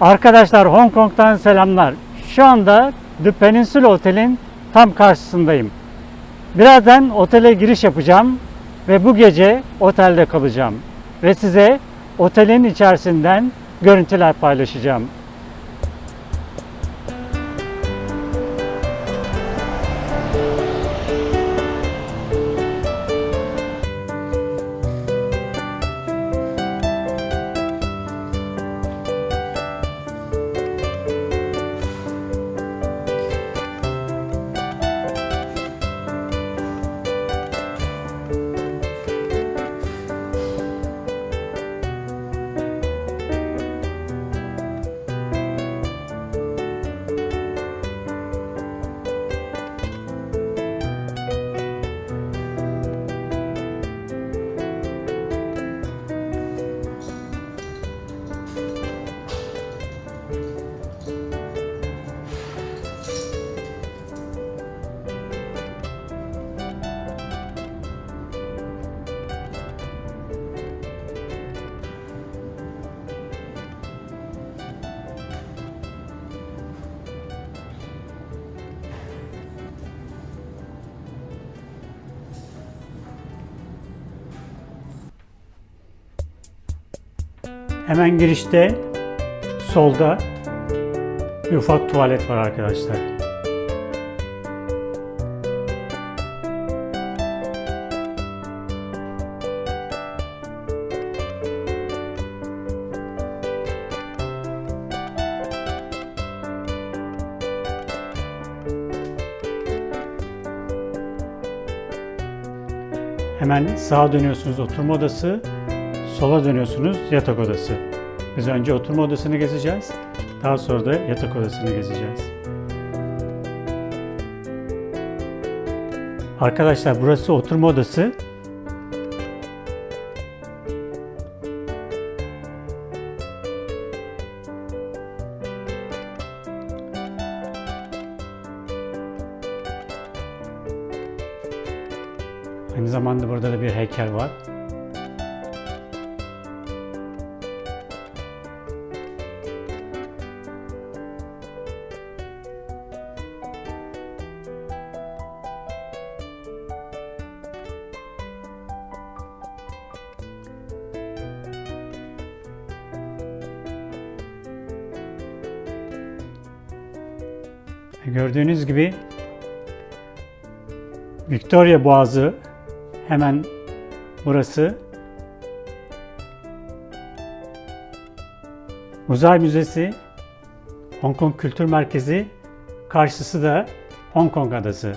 Arkadaşlar Hong Kong'dan selamlar. Şu anda The Peninsula Otel'in tam karşısındayım. Birazdan otele giriş yapacağım ve bu gece otelde kalacağım. Ve size otelin içerisinden görüntüler paylaşacağım. Hemen girişte solda bir ufak tuvalet var arkadaşlar. Hemen sağa dönüyorsunuz oturma odası, sola dönüyorsunuz yatak odası. Biz önce oturma odasını gezeceğiz. Daha sonra da yatak odasını gezeceğiz. Arkadaşlar burası oturma odası. Gördüğünüz gibi Victoria Boğazı hemen burası. Uzay Müzesi, Hong Kong Kültür Merkezi, karşısı da Hong Kong Adası.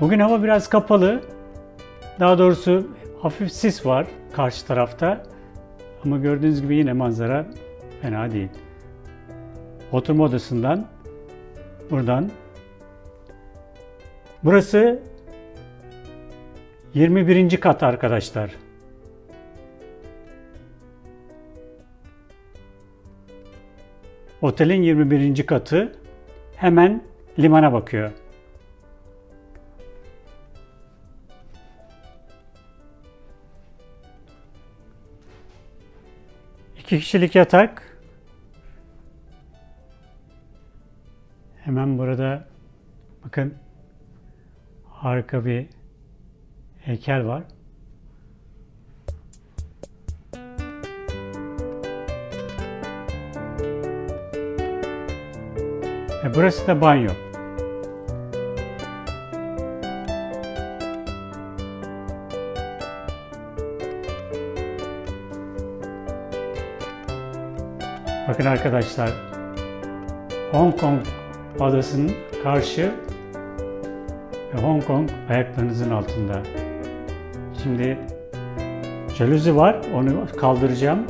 Bugün hava biraz kapalı. Daha doğrusu hafif sis var karşı tarafta. Ama gördüğünüz gibi yine manzara fena değil. Oturma odasından buradan Burası 21. kat arkadaşlar. Otelin 21. katı hemen limana bakıyor. İki kişilik yatak. Hemen burada bakın harika bir heykel var. E burası da banyo. Bakın arkadaşlar, Hong Kong adasının karşı ve Hong Kong ayaklarınızın altında. Şimdi jaluzi var, onu kaldıracağım.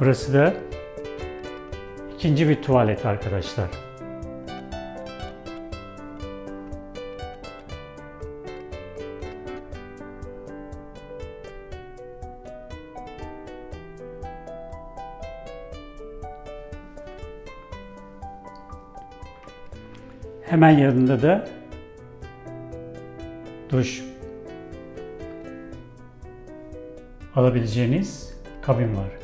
Burası da ikinci bir tuvalet arkadaşlar. Hemen yanında da duş alabileceğiniz kabin var.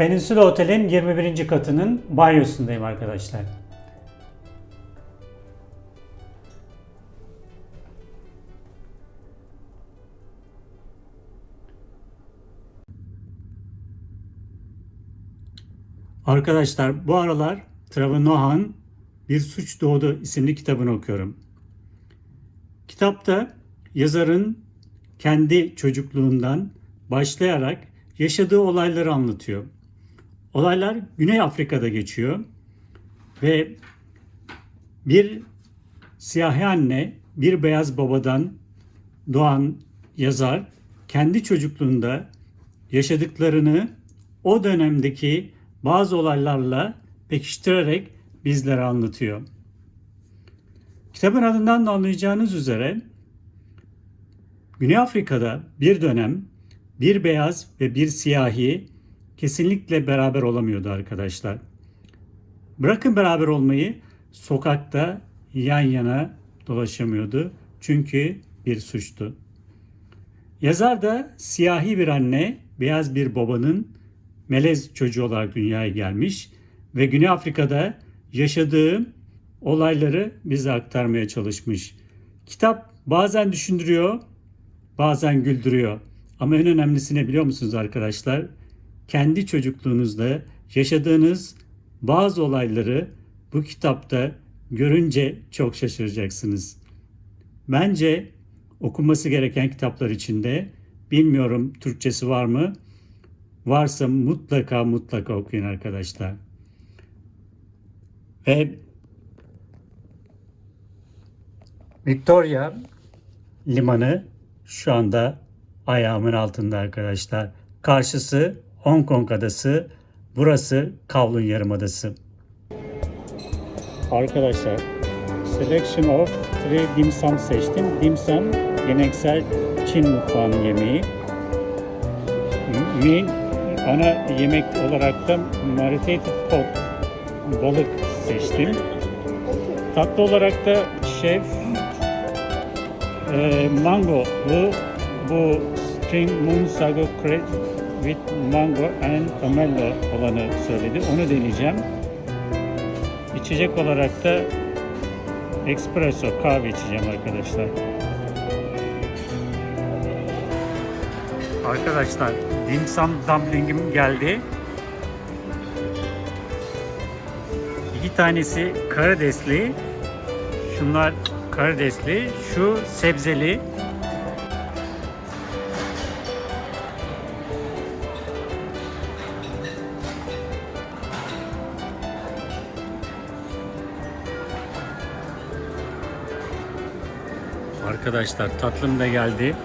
Peninsula Otel'in 21. katının banyosundayım arkadaşlar. Arkadaşlar bu aralar Trevor Noah'ın Bir Suç Doğdu isimli kitabını okuyorum. Kitapta yazarın kendi çocukluğundan başlayarak yaşadığı olayları anlatıyor. Olaylar Güney Afrika'da geçiyor ve bir siyahi anne, bir beyaz babadan doğan yazar kendi çocukluğunda yaşadıklarını o dönemdeki bazı olaylarla pekiştirerek bizlere anlatıyor. Kitabın adından da anlayacağınız üzere Güney Afrika'da bir dönem bir beyaz ve bir siyahi kesinlikle beraber olamıyordu arkadaşlar. Bırakın beraber olmayı sokakta yan yana dolaşamıyordu. Çünkü bir suçtu. Yazar da siyahi bir anne, beyaz bir babanın melez çocuğu olarak dünyaya gelmiş ve Güney Afrika'da yaşadığı olayları bize aktarmaya çalışmış. Kitap bazen düşündürüyor, bazen güldürüyor. Ama en önemlisi ne biliyor musunuz arkadaşlar? Kendi çocukluğunuzda yaşadığınız bazı olayları bu kitapta görünce çok şaşıracaksınız. Bence okunması gereken kitaplar içinde bilmiyorum Türkçesi var mı? Varsa mutlaka mutlaka okuyun arkadaşlar. Ve Victoria limanı şu anda ayağımın altında arkadaşlar. Karşısı Hong Kong adası, burası Kowloon Yarımadası. Arkadaşlar, selection of three dim sum seçtim. Dim sum geleneksel Çin mutfağının yemeği. Main ana yemek olarak da marinated pork balık seçtim. Tatlı olarak da şef e, mango bu bu string moon sago crepe with mango and pomelo olanı söyledi. Onu deneyeceğim. İçecek olarak da espresso kahve içeceğim arkadaşlar. Arkadaşlar dim sum dumplingim geldi. İki tanesi karidesli. Şunlar karidesli. Şu sebzeli. Arkadaşlar tatlım da geldi.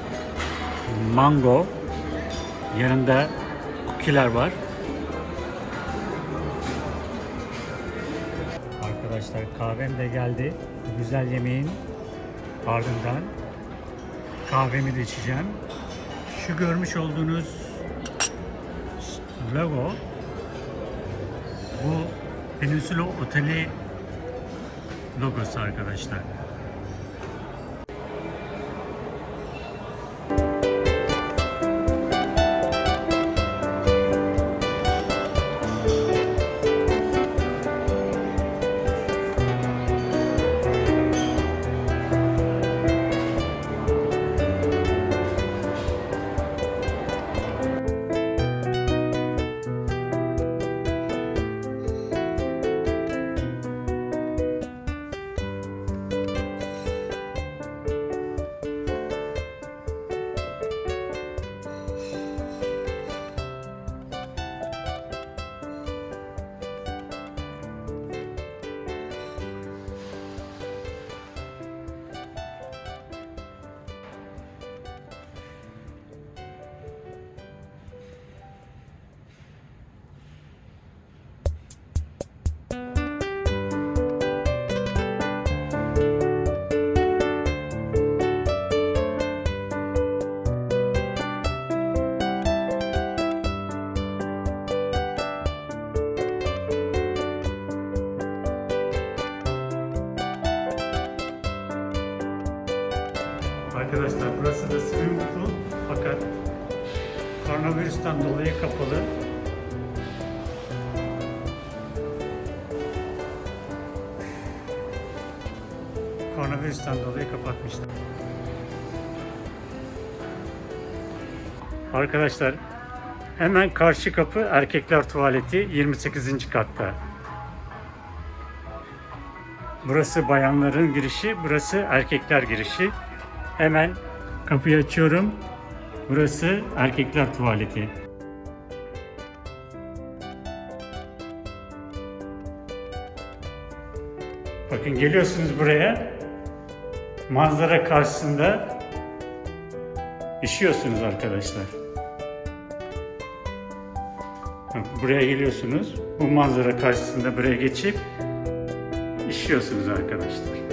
Mango. Yanında kukiler var. Arkadaşlar kahvem de geldi. Güzel yemeğin ardından kahvemi de içeceğim. Şu görmüş olduğunuz logo bu Peninsula Oteli logosu. Arkadaşlar koronavirüsten dolayı kapalı. Koronavirüsten dolayı kapatmışlar. Arkadaşlar hemen karşı kapı erkekler tuvaleti 28. katta. Burası bayanların girişi, burası erkekler girişi. Hemen kapıyı açıyorum. Burası erkekler tuvaleti. Bakın geliyorsunuz buraya. Manzara karşısında işiyorsunuz arkadaşlar. Buraya geliyorsunuz. Bu manzara karşısında buraya geçip işiyorsunuz arkadaşlar.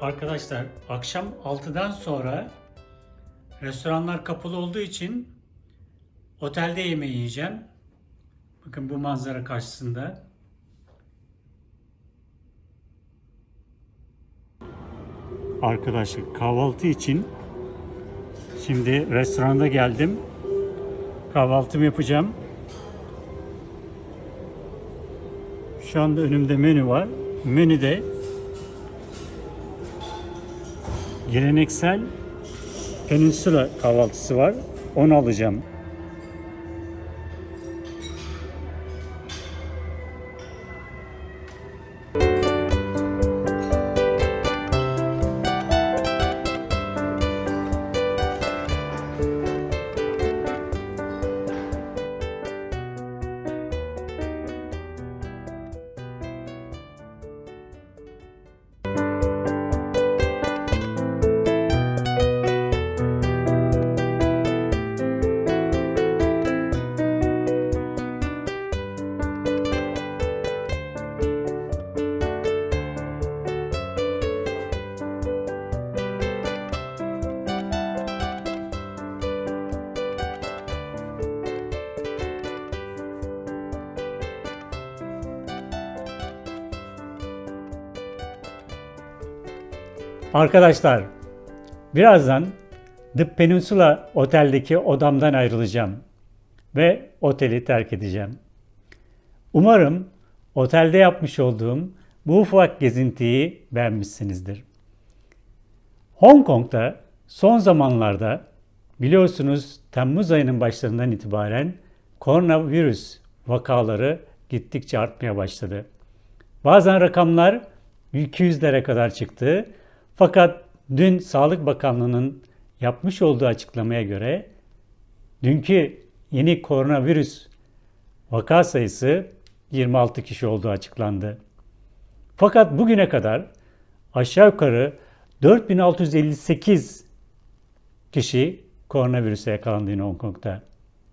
Arkadaşlar akşam 6'dan sonra restoranlar kapalı olduğu için otelde yemeği yiyeceğim. Bakın bu manzara karşısında. Arkadaşlar kahvaltı için şimdi restoranda geldim. Kahvaltımı yapacağım. Şu anda önümde menü var. Menüde geleneksel peninsula kahvaltısı var. Onu alacağım. Arkadaşlar, birazdan The Peninsula Otel'deki odamdan ayrılacağım ve oteli terk edeceğim. Umarım otelde yapmış olduğum bu ufak gezintiyi beğenmişsinizdir. Hong Kong'da son zamanlarda biliyorsunuz Temmuz ayının başlarından itibaren koronavirüs vakaları gittikçe artmaya başladı. Bazen rakamlar 200'lere kadar çıktı. Fakat dün Sağlık Bakanlığı'nın yapmış olduğu açıklamaya göre dünkü yeni koronavirüs vaka sayısı 26 kişi olduğu açıklandı. Fakat bugüne kadar aşağı yukarı 4658 kişi koronavirüse yakalandı yine Hong Kong'da.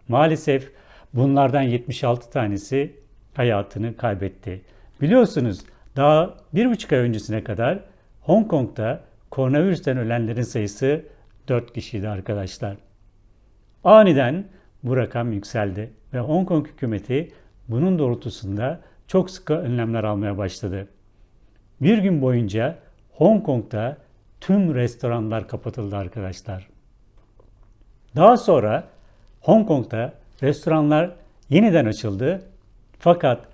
Maalesef bunlardan 76 tanesi hayatını kaybetti. Biliyorsunuz daha bir buçuk ay öncesine kadar Hong Kong'da koronavirüsten ölenlerin sayısı 4 kişiydi arkadaşlar. Aniden bu rakam yükseldi ve Hong Kong hükümeti bunun doğrultusunda çok sıkı önlemler almaya başladı. Bir gün boyunca Hong Kong'da tüm restoranlar kapatıldı arkadaşlar. Daha sonra Hong Kong'da restoranlar yeniden açıldı fakat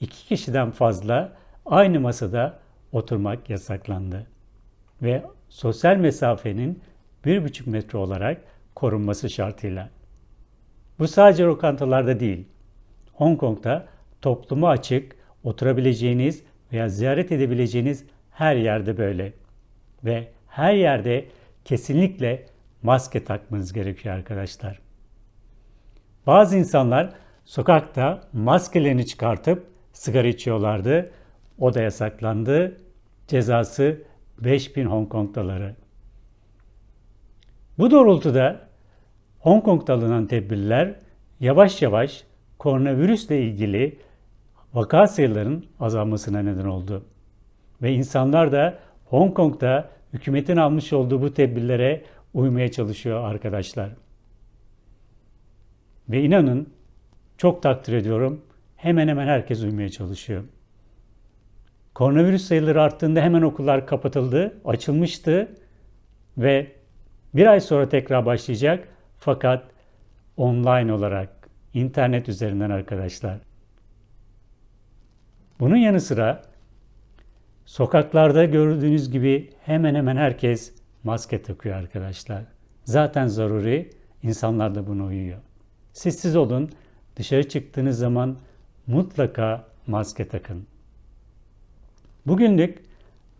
iki kişiden fazla aynı masada oturmak yasaklandı ve sosyal mesafenin bir buçuk metre olarak korunması şartıyla. Bu sadece lokantalarda değil. Hong Kong'da topluma açık, oturabileceğiniz veya ziyaret edebileceğiniz her yerde böyle. ve her yerde kesinlikle maske takmanız gerekiyor arkadaşlar. Bazı insanlar sokakta maskelerini çıkartıp sigara içiyorlardı. O da yasaklandı. Cezası 5000 Hong Kong doları. Bu doğrultuda Hong Kong'da alınan tedbirler yavaş yavaş koronavirüsle ilgili vaka sayılarının azalmasına neden oldu. Ve insanlar da Hong Kong'da hükümetin almış olduğu bu tedbirlere uymaya çalışıyor arkadaşlar. Ve inanın çok takdir ediyorum. Hemen hemen herkes uymaya çalışıyor. Koronavirüs sayıları arttığında hemen okullar kapatıldı, açılmıştı ve bir ay sonra tekrar başlayacak fakat online olarak, internet üzerinden arkadaşlar. Bunun yanı sıra sokaklarda gördüğünüz gibi hemen hemen herkes maske takıyor arkadaşlar. Zaten zaruri, insanlar da buna uyuyor. Siz siz olun, dışarı çıktığınız zaman mutlaka maske takın. Bugünlük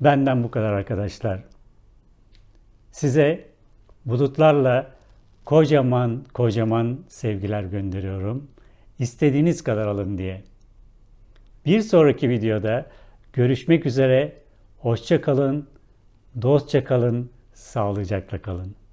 benden bu kadar arkadaşlar. Size bulutlarla kocaman kocaman sevgiler gönderiyorum. İstediğiniz kadar alın diye. Bir sonraki videoda görüşmek üzere. Hoşça kalın, dostça kalın, sağlıcakla kalın.